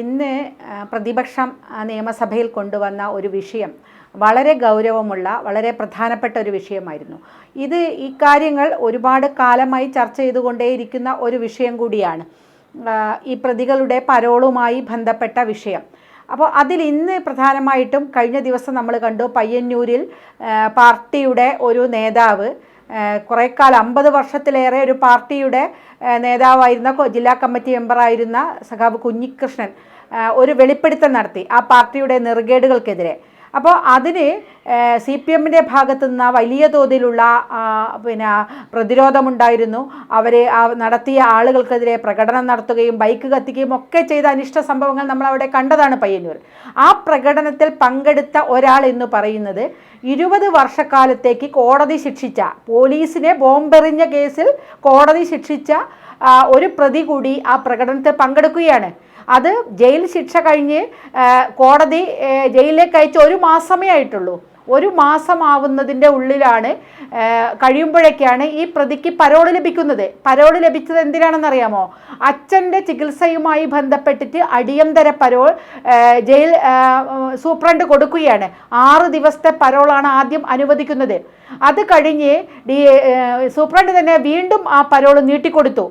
ഇന്ന് പ്രതിപക്ഷം നിയമസഭയിൽ കൊണ്ടുവന്ന ഒരു വിഷയം വളരെ ഗൗരവമുള്ള വളരെ പ്രധാനപ്പെട്ട ഒരു വിഷയമായിരുന്നു. ഇത് ഇക്കാര്യങ്ങൾ കാര്യങ്ങൾ ഒരുപാട് കാലമായി ചർച്ച ചെയ്തുകൊണ്ടേയിരിക്കുന്ന ഒരു വിഷയം കൂടിയാണ്. ഈ പ്രതികളുടെ പരോളുമായി ബന്ധപ്പെട്ട വിഷയം. അപ്പോൾ അതിൽ ഇന്ന് പ്രധാനമായിട്ടും കഴിഞ്ഞ ദിവസം നമ്മൾ കണ്ടു പയ്യന്നൂരിൽ പാർട്ടിയുടെ ഒരു നേതാവ് കുറേ കാലം അമ്പത് വർഷത്തിലേറെ ഒരു പാർട്ടിയുടെ നേതാവായിരുന്ന ജില്ലാ കമ്മിറ്റി മെമ്പറായിരുന്ന സഖാവ് കുഞ്ഞികൃഷ്ണൻ ഒരു വെളിപ്പെടുത്തൽ നടത്തി ആ പാർട്ടിയുടെ നെറുകേടുകൾക്കെതിരെ. അപ്പോൾ അതിന് സി പി എമ്മിന്റെ ഭാഗത്തു നിന്ന് വലിയ തോതിലുള്ള പിന്നെ പ്രതിരോധമുണ്ടായിരുന്നു. അവർ നടത്തിയ ആളുകൾക്കെതിരെ പ്രകടനം നടത്തുകയും ബൈക്ക് കത്തിക്കുകയും ഒക്കെ ചെയ്ത അനിഷ്ട സംഭവങ്ങൾ നമ്മൾ അവിടെ കണ്ടതാണ് പയ്യന്നൂർ. ആ പ്രകടനത്തിൽ പങ്കെടുത്ത ഒരാൾ എന്ന് പറയുന്നത് ഇരുപത് വർഷക്കാലത്തേക്ക് കോടതി ശിക്ഷിച്ച പോലീസിനെ ബോംബെറിഞ്ഞ കേസിൽ കോടതി ശിക്ഷിച്ച ഒരു പ്രതി കൂടി ആ പ്രകടനത്തിൽ പങ്കെടുക്കുകയാണ്. അത് ജയിൽ ശിക്ഷ കഴിഞ്ഞ് കോടതി ജയിലിലേക്ക് അയച്ച ഒരു മാസമേ ആയിട്ടുള്ളൂ. ഒരു മാസമാവുന്നതിന്റെ ഉള്ളിലാണ് കഴിയുമ്പോഴൊക്കെയാണ് ഈ പ്രതിക്ക് പരോൾ ലഭിക്കുന്നത്. പരോൾ ലഭിച്ചത് എന്തിനാണെന്നറിയാമോ? അച്ഛന്റെ ചികിത്സയുമായി ബന്ധപ്പെട്ടിട്ട് അടിയന്തര പരോൾ ജയിൽ സൂപ്രണ്ട് കൊടുക്കുകയാണ്. ആറ് ദിവസത്തെ പരോളാണ് ആദ്യം അനുവദിക്കുന്നത്. അത് കഴിഞ്ഞ് ഡി സൂപ്രണ്ട് തന്നെ വീണ്ടും ആ പരോൾ നീട്ടിക്കൊടുത്തു.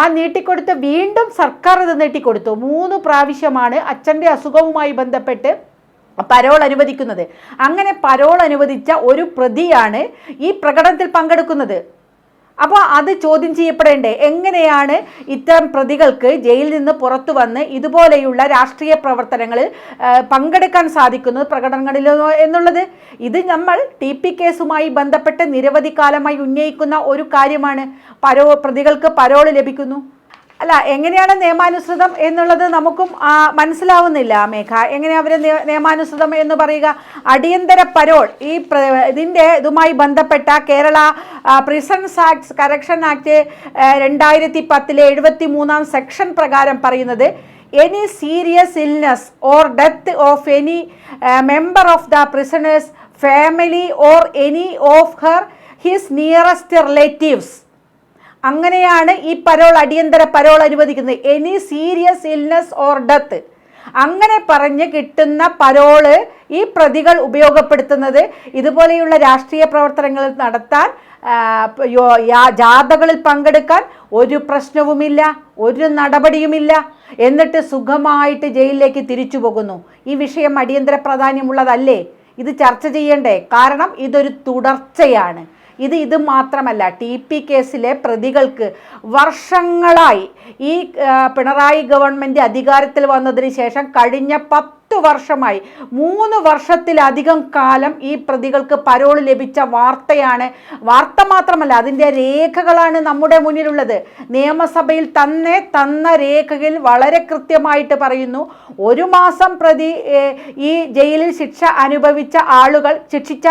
ആ നീട്ടിക്കൊടുത്ത് വീണ്ടും സർക്കാർ അത് നീട്ടിക്കൊടുത്തു. മൂന്ന് പ്രാവശ്യമാണ് അച്ഛന്റെ അസുഖവുമായി ബന്ധപ്പെട്ട് പരോൾ അനുവദിക്കുന്നത്. അങ്ങനെ പരോൾ അനുവദിച്ച ഒരു പ്രതിയാണ് ഈ പ്രകടനത്തിൽ പങ്കെടുക്കുന്നത്. അപ്പോൾ അത് ചോദ്യം ചെയ്യപ്പെടേണ്ടേ? എങ്ങനെയാണ് ഇത്തരം പ്രതികൾക്ക് ജയിലിൽ നിന്ന് പുറത്തു വന്ന് ഇതുപോലെയുള്ള രാഷ്ട്രീയ പ്രവർത്തനങ്ങളിൽ പങ്കെടുക്കാൻ സാധിക്കുന്നത് പ്രകടനങ്ങളിൽ എന്നുള്ളത്? ഇത് നമ്മൾ ടി പി കേസുമായി ബന്ധപ്പെട്ട് നിരവധി കാലമായി ഉന്നയിക്കുന്ന ഒരു കാര്യമാണ്. പരോ പ്രതികൾക്ക് പരോൾ ലഭിക്കുന്നു. അല്ല എങ്ങനെയാണ് നിയമാനുസൃതം എന്നുള്ളത് നമുക്കും മനസ്സിലാവുന്നില്ല മേഘ. എങ്ങനെ അവർ നിയമാനുസൃതം എന്ന് പറയുക? അടിയന്തര പരോൾ. ഈ ഇതിന്റെ ഇതുമായി ബന്ധപ്പെട്ട Kerala prisons act correction act രണ്ടായിരത്തി പത്തിലെ എഴുപത്തി മൂന്നാം സെക്ഷൻ പ്രകാരം പറയുന്നത് any serious illness or death of any member of the prisoner's family or any of her his nearest relatives അങ്ങനെയാണ് ഈ പരോൾ അടിയന്തര പരോൾ അനുവദിക്കുന്നത്. Any serious illness or death അങ്ങനെ പറഞ്ഞ് കിട്ടുന്ന പരോൾ ഈ പ്രതികൾ ഉപയോഗപ്പെടുത്തുന്നത് ഇതുപോലെയുള്ള രാഷ്ട്രീയ പ്രവർത്തനങ്ങൾ നടത്താൻ ജാഥകളിൽ പങ്കെടുക്കാൻ ഒരു പ്രശ്നവുമില്ല ഒരു നടപടിയുമില്ല. എന്നിട്ട് സുഖമായിട്ട് ജയിലിലേക്ക് തിരിച്ചു പോകുന്നു. ഈ വിഷയം അടിയന്തര പ്രാധാന്യമുള്ളതല്ലേ? ഇത് ചർച്ച ചെയ്യണ്ടേ? കാരണം ഇതൊരു തുടർച്ചയാണ്. ഇത് ഇത് മാത്രമല്ല ടി പി കേസിലെ പ്രതികൾക്ക് വർഷങ്ങളായി ഈ പിണറായി ഗവൺമെന്റ് അധികാരത്തിൽ വന്നതിന് ശേഷം കഴിഞ്ഞ പത്ത് വർഷമായി. മൂന്ന് വർഷത്തിലധികം കാലം ഈ പ്രതികൾക്ക് പരോൾ ലഭിച്ച വാർത്തയാണ്. വാർത്ത മാത്രമല്ല അതിന്റെ രേഖകളാണ് നമ്മുടെ മുന്നിലുള്ളത്. നിയമസഭയിൽ തന്നെ തന്ന രേഖയിൽ വളരെ കൃത്യമായിട്ട് പറയുന്നു ഒരു മാസം പ്രതി ഈ ജയിലിൽ ശിക്ഷ അനുഭവിച്ച ആളുകൾ ശിക്ഷിച്ച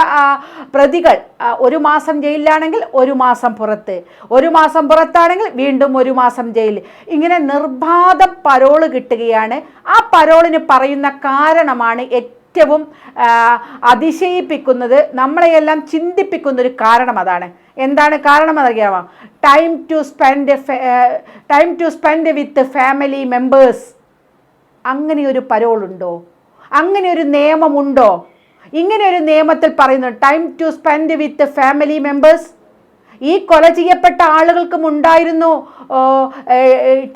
പ്രതികൾ ഒരു മാസം ജയിലിലാണെങ്കിൽ ഒരു മാസം പുറത്ത് ഒരു മാസം പുറത്താണെങ്കിൽ വീണ്ടും ഒരു മാസം ജയിൽ ഇങ്ങനെ നിർബാധം പരോൾ കിട്ടുകയാണ്. ആ പരോളിന് പറയുന്ന കാരണമാണ് ഏറ്റവും അതിശയിപ്പിക്കുന്നത് നമ്മളെയെല്ലാം ചിന്തിപ്പിക്കുന്ന ഒരു കാരണം അതാണ്. എന്താണ് കാരണം എന്നറിയാമോ? Time to spend time to spend with family members അങ്ങനെ ഒരു പരോളുണ്ടോ? അങ്ങനെ ഒരു നിയമമുണ്ടോ? ഇങ്ങനെ ഒരു നിയമത്തിൽ പറയുന്നു time to spend with family members ഈ കൊല ചെയ്യപ്പെട്ട ആളുകൾക്കും ഉണ്ടായിരുന്നു.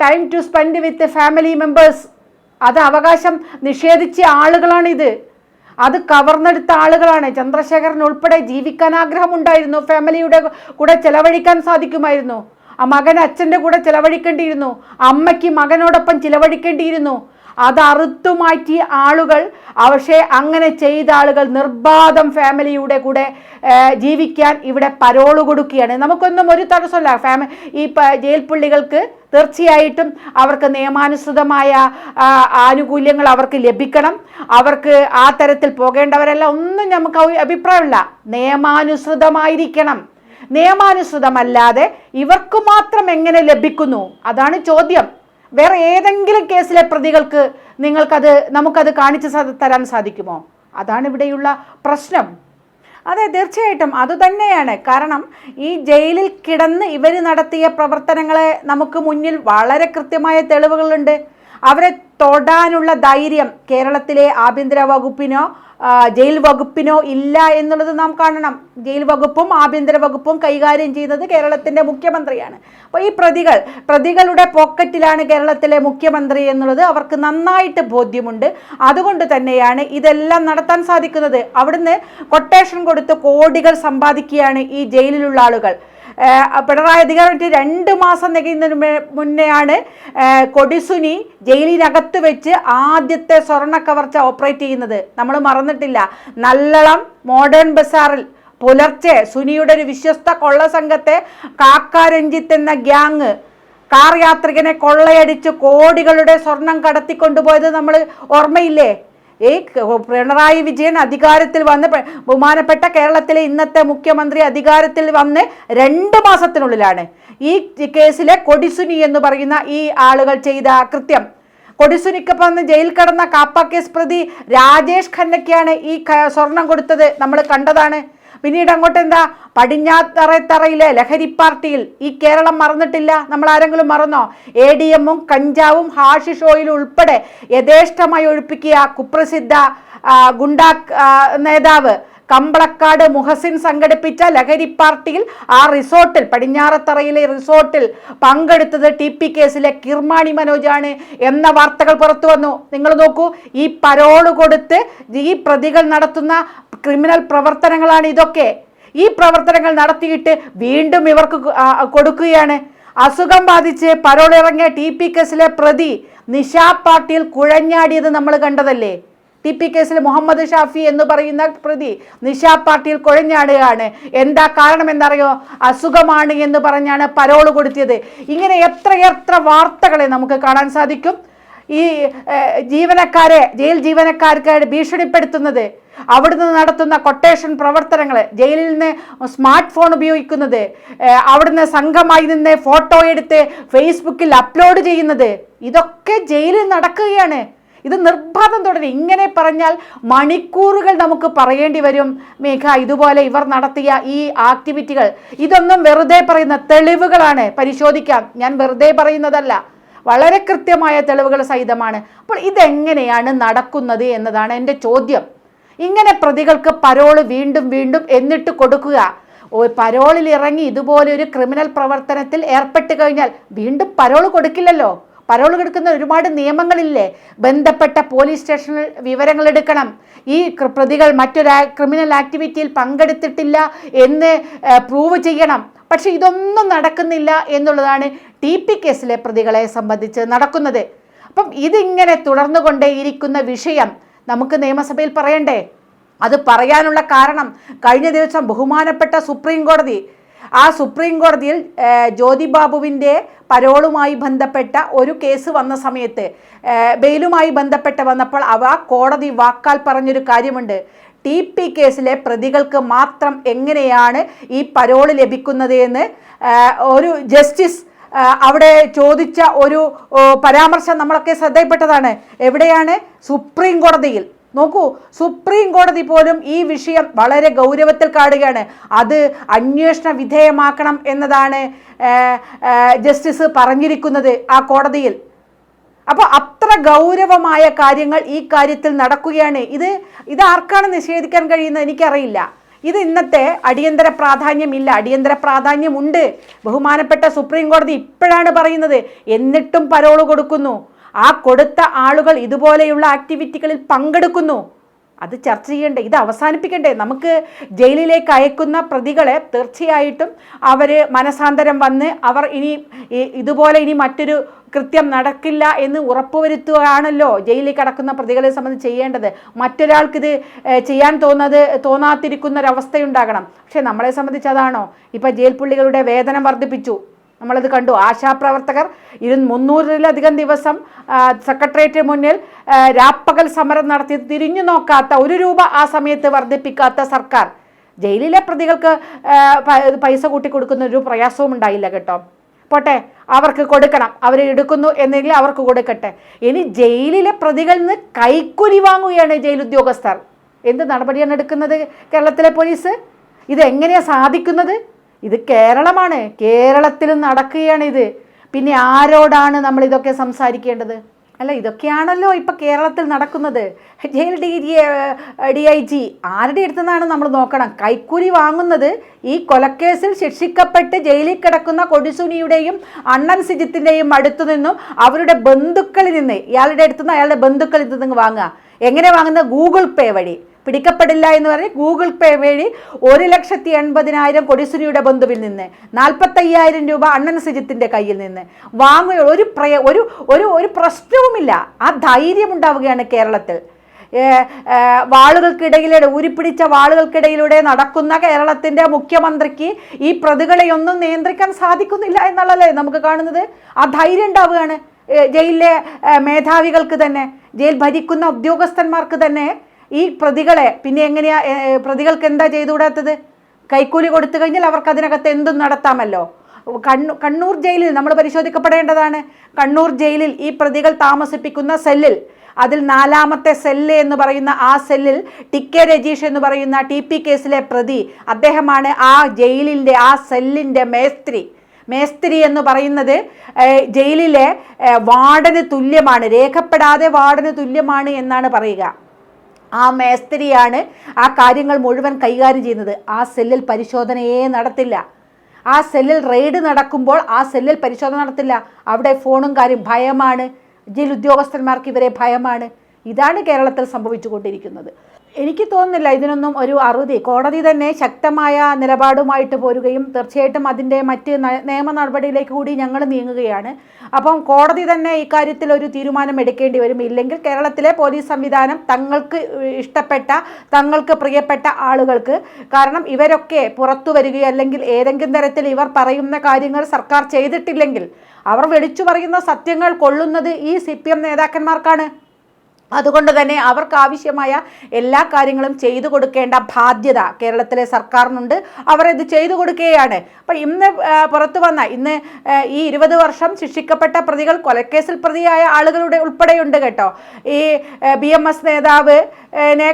Time to spend with family members അത് അവകാശം നിഷേധിച്ച ആളുകളാണിത്. അത് കവർന്നെടുത്ത ആളുകളാണ്. ചന്ദ്രശേഖരൻ ഉൾപ്പെടെ ജീവിക്കാൻ ആഗ്രഹമുണ്ടായിരുന്നു. ഫാമിലിയുടെ കൂടെ ചെലവഴിക്കാൻ സാധിക്കുമായിരുന്നു. ആ മകൻ അച്ഛന്റെ കൂടെ ചിലവഴിക്കേണ്ടിയിരുന്നു. അമ്മയ്ക്ക് മകനോടൊപ്പം ചിലവഴിക്കേണ്ടിയിരുന്നു. അത് അറുത്തു മാറ്റിയ ആളുകൾ പക്ഷേ അങ്ങനെ ചെയ്ത ആളുകൾ നിർബാധം ഫാമിലിയുടെ കൂടെ ജീവിക്കാൻ ഇവിടെ പരോൾ കൊടുക്കുകയാണ്. നമുക്കൊന്നും ഒരു തടസ്സമല്ല ഫാമി ഈ ജയിൽ പുള്ളികൾക്ക് തീർച്ചയായിട്ടും അവർക്ക് നിയമാനുസൃതമായ ആനുകൂല്യങ്ങൾ അവർക്ക് ലഭിക്കണം. അവർക്ക് ആ തരത്തിൽ പോകേണ്ടവരല്ല. ഒന്നും നമുക്ക് അഭി- അഭിപ്രായമില്ല. നിയമാനുസൃതമായിരിക്കണം. നിയമാനുസൃതമല്ലാതെ ഇവർക്ക് മാത്രം എങ്ങനെ ലഭിക്കുന്നു? അതാണ് ചോദ്യം. വേറെ ഏതെങ്കിലും കേസിലെ പ്രതികൾക്ക് നിങ്ങൾക്കത് നമുക്കത് കാണിച്ചു തരാൻ സാധിക്കുമോ? അതാണ് ഇവിടെയുള്ള പ്രശ്നം. അതെ തീർച്ചയായിട്ടും. അതുതന്നെയാണ് കാരണം ഈ ജയിലിൽ കിടന്ന് ഇവർ നടത്തിയ പ്രവർത്തനങ്ങളെ നമുക്ക് മുന്നിൽ വളരെ കൃത്യമായ തെളിവുകളുണ്ട്. അവരെ തൊടാനുള്ള ധൈര്യം കേരളത്തിലെ ആഭ്യന്തര വകുപ്പിനോ ജയിൽ വകുപ്പിനോ ഇല്ല എന്നുള്ളത് നാം കാണണം. ജയിൽ വകുപ്പും ആഭ്യന്തര വകുപ്പും കൈകാര്യം ചെയ്യുന്നത് കേരളത്തിന്റെ മുഖ്യമന്ത്രിയാണ്. അപ്പോൾ ഈ പ്രതികൾ പ്രതികളുടെ പോക്കറ്റിലാണ് കേരളത്തിലെ മുഖ്യമന്ത്രി എന്നുള്ളത് അവർക്ക് നന്നായിട്ട് ബോധ്യമുണ്ട്. അതുകൊണ്ട് തന്നെയാണ് ഇതെല്ലാം നടത്താൻ സാധിക്കുന്നത്. അവിടുന്ന് കൊട്ടേഷൻ കൊടുത്ത് കോടികൾ സമ്പാദിക്കുകയാണ് ഈ ജയിലിലുള്ള ആളുകൾ. പിണറായി അധികാരത്തിൽ രണ്ട് മാസം തികയുന്നതിന് മേ- മുന്നെയാണ് കൊടിസുനി ജയിലിനകത്ത് വെച്ച് ആദ്യത്തെ സ്വർണ കവർച്ച ഓപ്പറേറ്റ് ചെയ്യുന്നത്. നമ്മൾ മറന്നിട്ടില്ല. നല്ലളം മോഡേൺ ബസാറിൽ പുലർച്ചെ സുനിയുടെ ഒരു വിശ്വസ്ത കൊള്ള സംഘത്തെ കാക്കാരഞ്ജിത്ത് എന്ന ഗ്യാങ് കാർ യാത്രികനെ കൊള്ളയടിച്ച് കോടികളുടെ സ്വർണം കടത്തിക്കൊണ്ടുപോയത് നമ്മൾ ഓർമ്മയില്ലേ? ഈ പിണറായി വിജയൻ അധികാരത്തിൽ വന്ന് ബഹുമാനപ്പെട്ട കേരളത്തിലെ ഇന്നത്തെ മുഖ്യമന്ത്രി അധികാരത്തിൽ വന്ന് രണ്ട് മാസത്തിനുള്ളിലാണ്. ഈ കേസിലെ കൊടിസുനി എന്ന് പറയുന്ന ഈ ആളുകൾ ചെയ്ത കൃത്യം. കൊടിസുനിക്കൊപ്പം ജയിൽ കടന്ന കാപ്പ കേസ് പ്രതി രാജേഷ് ഖന്നയ്ക്കാണ് ഈ സ്വർണം കൊടുത്തത്. നമ്മൾ കണ്ടതാണ്. പിന്നീട് അങ്ങോട്ട് എന്താ? പടിഞ്ഞാത്തറത്തറയിലെ ലഹരി പാർട്ടിയിൽ ഈ കേരളം മറന്നിട്ടില്ല. നമ്മൾ ആരെങ്കിലും മറന്നോ? എ ഡി എമ്മും കഞ്ചാവും ഹാഷിഷ് ഉൾപ്പെടെ യഥേഷ്ടമായി ഒഴിപ്പിക്കുക കുപ്രസിദ്ധ ഗുണ്ടാ നേതാവ് കമ്പളക്കാട് മുഹസിൻ സംഘടിപ്പിച്ച ലഹരി പാർട്ടിയിൽ ആ റിസോർട്ടിൽ പടിഞ്ഞാറത്തറയിലെ റിസോർട്ടിൽ പങ്കെടുത്തത് ടി പി കേസിലെ കിർമാണി മനോജാണ് എന്ന വാർത്തകൾ പുറത്തു വന്നു. നിങ്ങൾ നോക്കൂ ഈ പരോൾ കൊടുത്ത് ഈ പ്രതികൾ നടത്തുന്ന ക്രിമിനൽ പ്രവർത്തനങ്ങളാണ് ഇതൊക്കെ. ഈ പ്രവർത്തനങ്ങൾ നടത്തിയിട്ട് വീണ്ടും ഇവർക്ക് കൊടുക്കുകയാണ്. അസുഖം ബാധിച്ച് പരോളിറങ്ങിയ ടി പി കേസിലെ പ്രതി നിഷാ പാട്ടീൽ കുഴഞ്ഞാടിയത് നമ്മൾ കണ്ടതല്ലേ? ടി പി കേസിൽ മുഹമ്മദ് ഷാഫി എന്ന് പറയുന്ന പ്രതി നിഷാ പാർട്ടിയിൽ കുഴഞ്ഞാടുകയാണ്. എന്താ കാരണം എന്നറിയോ അസുഖമാണ് എന്ന് പറഞ്ഞാണ് പരോൾ കൊടുത്തിയത് ഇങ്ങനെ എത്രയെത്ര വാർത്തകളെ നമുക്ക് കാണാൻ സാധിക്കും? ഈ ജീവനക്കാരെ ജയിൽ ജീവനക്കാർക്ക് ഭീഷണിപ്പെടുത്തുന്നത് അവിടുന്ന് നടത്തുന്ന കൊട്ടേഷൻ പ്രവർത്തനങ്ങൾ ജയിലിൽ നിന്ന് സ്മാർട്ട് ഫോൺ ഉപയോഗിക്കുന്നത് അവിടുന്ന് സംഘമായി നിന്ന് ഫോട്ടോ എടുത്ത് ഫേസ്ബുക്കിൽ അപ്ലോഡ് ചെയ്യുന്നത് ഇതൊക്കെ ജയിലിൽ നടക്കുകയാണ്. ഇത് നിർബാധം തുടരും. ഇങ്ങനെ പറഞ്ഞാൽ മണിക്കൂറുകൾ നമുക്ക് പറയേണ്ടി വരും. മേഘ ഇതുപോലെ ഇവർ നടത്തിയ ഈ ആക്ടിവിറ്റികൾ ഇതൊന്നും വെറുതെ പറയുന്ന തെളിവുകളാണ് പരിശോധിക്കാം. ഞാൻ വെറുതെ പറയുന്നതല്ല. വളരെ കൃത്യമായ തെളിവുകൾ സഹിതമാണ്. അപ്പോൾ ഇതെങ്ങനെയാണ് നടക്കുന്നത് എന്നതാണ് എന്റെ ചോദ്യം. ഇങ്ങനെ പ്രതികൾക്ക് പരോൾ വീണ്ടും വീണ്ടും എന്നിട്ട് കൊടുക്കുക. പരോളിൽ ഇറങ്ങി ഇതുപോലെ ഒരു ക്രിമിനൽ പ്രവർത്തനത്തിൽ ഏർപ്പെട്ട് കഴിഞ്ഞാൽ വീണ്ടും പരോൾ കൊടുക്കില്ലല്ലോ. പരോൾ കൊടുക്കുന്ന ഒരുപാട് നിയമങ്ങളില്ലേ? ബന്ധപ്പെട്ട പോലീസ് സ്റ്റേഷനിൽ വിവരങ്ങൾ എടുക്കണം. ഈ പ്രതികൾ മറ്റൊരു ക്രിമിനൽ ആക്ടിവിറ്റിയിൽ പങ്കെടുത്തിട്ടില്ല എന്ന് പ്രൂവ് ചെയ്യണം. പക്ഷെ ഇതൊന്നും നടക്കുന്നില്ല എന്നുള്ളതാണ് ടി പി കേസിലെ പ്രതികളെ സംബന്ധിച്ച് നടക്കുന്നത്. അപ്പം ഇതിങ്ങനെ തുടർന്നു തുടർന്നുകൊണ്ടേയിരിക്കുന്ന വിഷയം നമുക്ക് നിയമസഭയിൽ പറയണ്ടേ? അത് പറയാനുള്ള കാരണം കഴിഞ്ഞ ദിവസം ബഹുമാനപ്പെട്ട സുപ്രീം കോടതി ആ സുപ്രീം കോടതിയിൽ ജ്യോതിബാബുവിന്റെ ജ്യോതി ബാബുവിന്റെ പരോളുമായി ബന്ധപ്പെട്ട ഒരു കേസ് വന്ന സമയത്ത് ബെയിലുമായി ബന്ധപ്പെട്ട് വന്നപ്പോൾ അവ കോടതി വാക്കാൽ പറഞ്ഞൊരു കാര്യമുണ്ട്. ടി പി കേസിലെ പ്രതികൾക്ക് മാത്രം എങ്ങനെയാണ് ഈ പരോൾ ലഭിക്കുന്നത് എന്ന് ഒരു ജസ്റ്റിസ് അവിടെ ചോദിച്ച ഒരു പരാമർശം നമ്മളൊക്കെ ശ്രദ്ധയിൽപ്പെട്ടതാണ്. എവിടെയാണ്? സുപ്രീം കോടതിയിൽ. നോക്കൂ സുപ്രീം കോടതി പോലും ഈ വിഷയം വളരെ ഗൗരവത്തിൽ കാണുകയാണ്. അത് അന്വേഷണ വിധേയമാക്കണം എന്നതാണ് ജസ്റ്റിസ് പറഞ്ഞിരിക്കുന്നത് ആ കോടതിയിൽ. അപ്പോൾ അത്ര ഗൗരവമായ കാര്യങ്ങൾ ഈ കാര്യത്തിൽ നടക്കുകയാണ്. ഇത് ഇത് ആർക്കാണ് നിഷേധിക്കാൻ കഴിയുന്നത് എനിക്കറിയില്ല. ഇത് ഇന്നത്തെ അടിയന്തര പ്രാധാന്യമില്ല. അടിയന്തര പ്രാധാന്യമുണ്ട്. ബഹുമാനപ്പെട്ട സുപ്രീം കോടതി ഇപ്പോഴാണ് പറയുന്നത്. എന്നിട്ടും പരോൾ കൊടുക്കുന്നു. ആ കൊടുത്ത ആളുകൾ ഇതുപോലെയുള്ള ആക്ടിവിറ്റികളിൽ പങ്കെടുക്കുന്നു. അത് ചർച്ച ചെയ്യണ്ടേ? ഇത് അവസാനിപ്പിക്കണ്ടേ? നമുക്ക് ജയിലിലേക്ക് അയക്കുന്ന പ്രതികളെ തീർച്ചയായിട്ടും അവർ മനസാന്തരം വന്ന് അവർ ഇനി ഇതുപോലെ ഇനി മറ്റൊരു കൃത്യം നടക്കില്ല എന്ന് ഉറപ്പുവരുത്തുകയാണല്ലോ ജയിലിൽ കിടക്കുന്ന പ്രതികളെ സംബന്ധിച്ച് ചെയ്യേണ്ടത്. മറ്റൊരാൾക്കിത് ചെയ്യാൻ തോന്നത് തോന്നാതിരിക്കുന്ന ഒരവസ്ഥയുണ്ടാകണം പക്ഷേ നമ്മളെ സംബന്ധിച്ച് അതാണോ? ഇപ്പം ജയിൽ പുള്ളികളുടെ വേതനം വർദ്ധിപ്പിച്ചു. നമ്മളത് കണ്ടു. ആശാപ്രവർത്തകർ ഇരു മുന്നൂറിലധികം ദിവസം സെക്രട്ടേറിയറ്റ് മുന്നിൽ രാപ്പകൽ സമരം നടത്തി തിരിഞ്ഞു നോക്കാത്ത ഒരു രൂപ ആ സമയത്ത് വർദ്ധിപ്പിക്കാത്ത സർക്കാർ. ജയിലിലെ പ്രതികൾക്ക് പൈസ കൂട്ടി കൊടുക്കുന്ന ഒരു പ്രയാസവും ഉണ്ടായില്ല കേട്ടോ. പോട്ടെ അവർക്ക് കൊടുക്കണം. അവർ എടുക്കുന്നു എന്നെങ്കിൽ അവർക്ക് കൊടുക്കട്ടെ. ഇനി ജയിലിലെ പ്രതികളിൽ നിന്ന് കൈക്കൂലി വാങ്ങുകയാണ് ജയിൽ ഉദ്യോഗസ്ഥർ. എന്ത് നടപടിയാണ് എടുക്കുന്നത് കേരളത്തിലെ പോലീസ്? ഇതെങ്ങനെയാണ് സാധിക്കുന്നത്? ഇത് കേരളമാണ്. കേരളത്തിൽ നടക്കുകയാണ് ഇത് പിന്നെ ആരോടാണ് നമ്മൾ ഇതൊക്കെ സംസാരിക്കേണ്ടത്? അല്ല ഇതൊക്കെയാണല്ലോ ഇപ്പം കേരളത്തിൽ നടക്കുന്നത്. Jail D D I G ആരുടെ അടുത്തുനിന്നാണ് നമ്മൾ നോക്കണം? കൈക്കൂലി വാങ്ങുന്നത് ഈ കൊലക്കേസിൽ ശിക്ഷിക്കപ്പെട്ട് ജയിലിൽ കിടക്കുന്ന കൊടിസുനിയുടെയും അണ്ണൻ സിജിത്തിന്റെയും അടുത്തു നിന്നും അവരുടെ ബന്ധുക്കളിൽ നിന്ന് ഇയാളുടെ അടുത്തുനിന്ന് അയാളുടെ ബന്ധുക്കളിൽ നിന്ന് വാങ്ങുക. എങ്ങനെ വാങ്ങുന്നത്? ഗൂഗിൾ പേ വഴി. പിടിക്കപ്പെടില്ല എന്ന് പറഞ്ഞ് ഗൂഗിൾ പേ വഴി ഒരു ലക്ഷത്തി എൺപതിനായിരം കൊടിസുനിയുടെ ബന്ധുവിൽ നിന്ന് നാൽപ്പത്തയ്യായിരം രൂപ അണ്ണൻ സിജിത്തിന്റെ കയ്യിൽ നിന്ന് വാങ്ങുക ഒരു പ്രയ ഒരു ഒരു ഒരു പ്രശ്നവുമില്ല. ആ ധൈര്യം ഉണ്ടാവുകയാണ് കേരളത്തിൽ വാളുകൾക്കിടയിലൂടെ ഊരിപ്പിടിച്ച വാളുകൾക്കിടയിലൂടെ നടക്കുന്ന കേരളത്തിന്റെ മുഖ്യമന്ത്രിക്ക് ഈ പ്രതികളെയൊന്നും നിയന്ത്രിക്കാൻ സാധിക്കുന്നില്ല എന്നുള്ളതല്ലേ നമുക്ക് കാണുന്നത്? ആ ധൈര്യം ഉണ്ടാവുകയാണ്. ജയിലിലെ മേധാവികൾക്ക് തന്നെ ജയിൽ ഭരിക്കുന്ന ഉദ്യോഗസ്ഥന്മാർക്ക് തന്നെ ഈ പ്രതികളെ പിന്നെ എങ്ങനെയാ പ്രതികൾക്ക് എന്താ ചെയ്തുകൂടാത്തത്? കൈക്കൂലി കൊടുത്തു കഴിഞ്ഞാൽ അവർക്ക് അതിനകത്ത് എന്തും നടത്താമല്ലോ. കണ്ണൂ കണ്ണൂർ ജയിലിൽ നമ്മൾ പരിശോധിക്കപ്പെടേണ്ടതാണ്. കണ്ണൂർ ജയിലിൽ ഈ പ്രതികൾ താമസിപ്പിക്കുന്ന സെല്ലിൽ അതിൽ നാലാമത്തെ സെല്ല് എന്ന് പറയുന്ന ആ സെല്ലിൽ ടി കെ രജീഷ് എന്ന് പറയുന്ന ടി പി കേസിലെ പ്രതി അദ്ദേഹമാണ് ആ ജയിലിന്റെ ആ സെല്ലിന്റെ മേസ്ത്രി. മേസ്ത്രി എന്ന് പറയുന്നത് ജയിലിലെ വാർഡന് തുല്യമാണ് രേഖപ്പെടാതെ വാർഡന് തുല്യമാണ് എന്നാണ് പറയുക. ആ മേസ്ത്രിയാണ് ആ കാര്യങ്ങൾ മുഴുവൻ കൈകാര്യം ചെയ്യുന്നത്. ആ സെല്ലിൽ പരിശോധനയേ നടത്തില്ല. ആ സെല്ലിൽ റെയ്ഡ് നടക്കുമ്പോൾ ആ സെല്ലിൽ പരിശോധന നടത്തില്ല. അവിടെ ഫോണും കാര്യം ഭയമാണ്. ജയിൽ ഉദ്യോഗസ്ഥന്മാർക്ക് ഇവരെ ഭയമാണ്. ഇതാണ് കേരളത്തിൽ സംഭവിച്ചുകൊണ്ടിരിക്കുന്നത്. എനിക്ക് തോന്നുന്നില്ല ഇതിനൊന്നും ഒരു അറുതി. കോടതി തന്നെ ശക്തമായ നിലപാടുമായിട്ട് പോരുകയും തീർച്ചയായിട്ടും അതിന്റെ മറ്റ് നിയമ നടപടിയിലേക്ക് കൂടി ഞങ്ങൾ നീങ്ങുകയാണ്. അപ്പം കോടതി തന്നെ ഇക്കാര്യത്തിൽ ഒരു തീരുമാനം എടുക്കേണ്ടി വരും. ഇല്ലെങ്കിൽ കേരളത്തിലെ പോലീസ് സംവിധാനം തങ്ങൾക്ക് ഇഷ്ടപ്പെട്ട തങ്ങൾക്ക് പ്രിയപ്പെട്ട ആളുകൾക്ക് കാരണം ഇവരൊക്കെ പുറത്തു വരികയോ അല്ലെങ്കിൽ ഏതെങ്കിലും തരത്തിൽ ഇവർ പറയുന്ന കാര്യങ്ങൾ സർക്കാർ ചെയ്തിട്ടില്ലെങ്കിൽ അവർ വിളിച്ചു പറയുന്ന സത്യങ്ങൾ കൊള്ളുന്നത് ഈ സി നേതാക്കന്മാർക്കാണ്. അതുകൊണ്ട് തന്നെ അവർക്ക് ആവശ്യമായ എല്ലാ കാര്യങ്ങളും ചെയ്തു കൊടുക്കേണ്ട ബാധ്യത കേരളത്തിലെ സർക്കാരിനുണ്ട്. അവർ ഇത് ചെയ്തു കൊടുക്കുകയാണ്. അപ്പം ഇന്ന് പുറത്തു വന്ന ഇന്ന് ഈ ഇരുപത് വർഷം ശിക്ഷിക്കപ്പെട്ട പ്രതികൾ കൊലക്കേസിൽ പ്രതിയായ ആളുകളുടെ ഉൾപ്പെടെയുണ്ട് കേട്ടോ. ഈ ബി നേതാവ്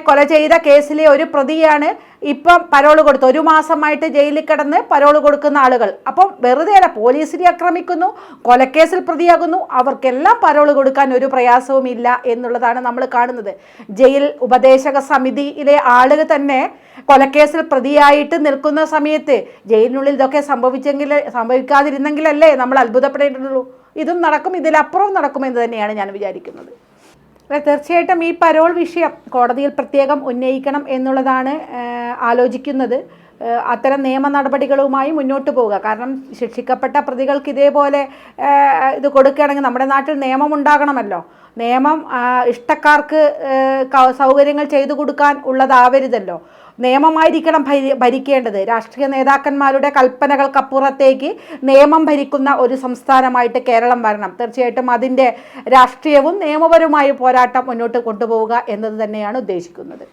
കൊല ചെയ്ത കേസിലെ ഒരു പ്രതിയാണ് ഇപ്പം പരോൾ കൊടുത്തു. ഒരു മാസമായിട്ട് ജയിലിൽ കിടന്ന് പരോൾ കൊടുക്കുന്ന ആളുകൾ. അപ്പം വെറുതെ അല്ല പോലീസിനെ ആക്രമിക്കുന്നു കൊലക്കേസിൽ പ്രതിയാകുന്നു അവർക്കെല്ലാം പരോൾ കൊടുക്കാൻ ഒരു പ്രയാസവും ഇല്ല എന്നുള്ളതാണ് നമ്മൾ കാണുന്നത്. ജയിൽ ഉപദേശക സമിതിയിലെ ആളുകൾ തന്നെ കൊലക്കേസിൽ പ്രതിയായിട്ട് നിൽക്കുന്ന സമയത്ത് ജയിലിനുള്ളിൽ ഇതൊക്കെ സംഭവിച്ചെങ്കിൽ സംഭവിക്കാതിരുന്നെങ്കിലല്ലേ നമ്മൾ അത്ഭുതപ്പെടേണ്ടതുള്ളൂ. ഇതും നടക്കും ഇതിലപ്പുറവും നടക്കുമെന്ന് തന്നെയാണ് ഞാൻ വിചാരിക്കുന്നത്. തീർച്ചയായിട്ടും ഈ പരോൾ വിഷയം കോടതിയിൽ പ്രത്യേകം ഉന്നയിക്കണം എന്നുള്ളതാണ് ആലോചിക്കുന്നത്. അത്തരം നിയമ നടപടികളുമായി മുന്നോട്ട് പോവുക. കാരണം ശിക്ഷിക്കപ്പെട്ട പ്രതികൾക്ക് ഇതേപോലെ ഇത് കൊടുക്കുകയാണെങ്കിൽ നമ്മുടെ നാട്ടിൽ നിയമം ഉണ്ടാകണമല്ലോ. നിയമം ഇഷ്ടക്കാർക്ക് സൗകര്യങ്ങൾ ചെയ്തു കൊടുക്കാൻ ഉള്ളതാവരുതല്ലോ. നിയമമായിരിക്കണം ഭരി ഭരിക്കേണ്ടത്. രാഷ്ട്രീയ നേതാക്കന്മാരുടെ കൽപ്പനകൾക്കപ്പുറത്തേക്ക് നിയമം ഭരിക്കുന്ന ഒരു സംസ്ഥാനമായിട്ട് കേരളം വരണം. തീർച്ചയായിട്ടും അതിന്റെ രാഷ്ട്രീയവും നിയമപരവുമായ പോരാട്ടം മുന്നോട്ട് കൊണ്ടുപോവുക എന്നത് തന്നെയാണ് ഉദ്ദേശിക്കുന്നത്.